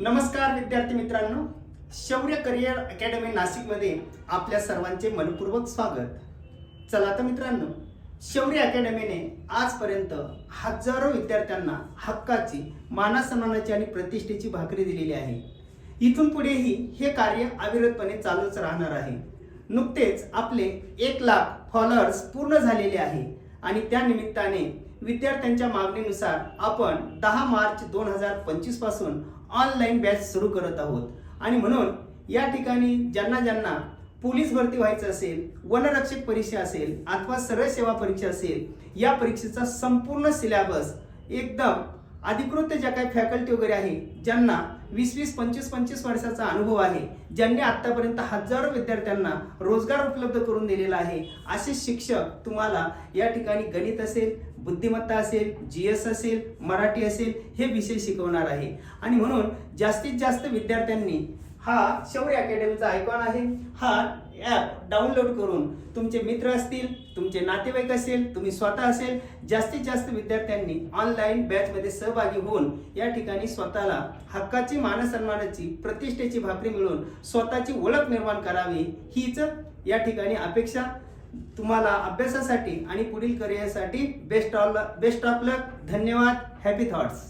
नमस्कार विद्यार्थी मित्रांनो. शौर्य करिअर अकॅडमी नाशिकमध्ये आपल्या सर्वांचे मनपूर्वक स्वागत. चला तर मित्रांनो शौर्य अकॅडमीने आजपर्यंत हजारो विद्यार्थ्यांना हक्काची मानासन्मानाची आणि प्रतिष्ठेची भाकरी दिलेली आहे. इथून पुढेही हे कार्य अविरतपणे चालूच राहणार आहे. नुकतेच आपले एक लाख फॉलोअर्स पूर्ण झालेले आहे आणि त्या निमित्ताने विद्यार्थ्यांच्या मागणीनुसार आपण दहा मार्च दोन हजार पंचवीसपासून ऑनलाईन बॅच सुरू करत आहोत. आणि म्हणून या ठिकाणी ज्यांना ज्यांना पोलीस भरती व्हायचं असेल वनरक्षक परीक्षा असेल अथवा सरळ सेवा परीक्षा असेल या परीक्षेचा संपूर्ण सिलेबस एकदम अधिकृत ज्या काही फॅकल्टी वगैरे आहे ज्यांना वीस वीस पंचवीस पंचवीस वर्षाचा अनुभव आहे ज्यांनी आतापर्यंत हजारो विद्यार्थ्यांना रोजगार उपलब्ध करून दिलेला आहे असे शिक्षक तुम्हाला या ठिकाणी गणित असेल बुद्धिमत्ता असेल जी एस असेल मराठी असेल हे विषय शिकवणार आहे. आणि म्हणून जास्तीत जास्त विद्यार्थ्यांनी हा शौर्य अकॅडमीचा आयकॉन आहे. हा ॲप डाउनलोड करून तुमचे मित्र असतील तुमचे नातेवाईक असेल तुम्ही स्वतः असेल जास्तीत जास्त विद्यार्थ्यांनी ऑनलाईन बॅचमध्ये सहभागी होऊन या ठिकाणी स्वतःला हक्काची मानसन्मानाची प्रतिष्ठेची भाकरी मिळून स्वतःची ओळख निर्माण करावी हीच या ठिकाणी अपेक्षा. तुम्हाला अभ्यासासाठी आणि पुढील करिअरसाठी best all best of luck धन्यवाद. Happy thoughts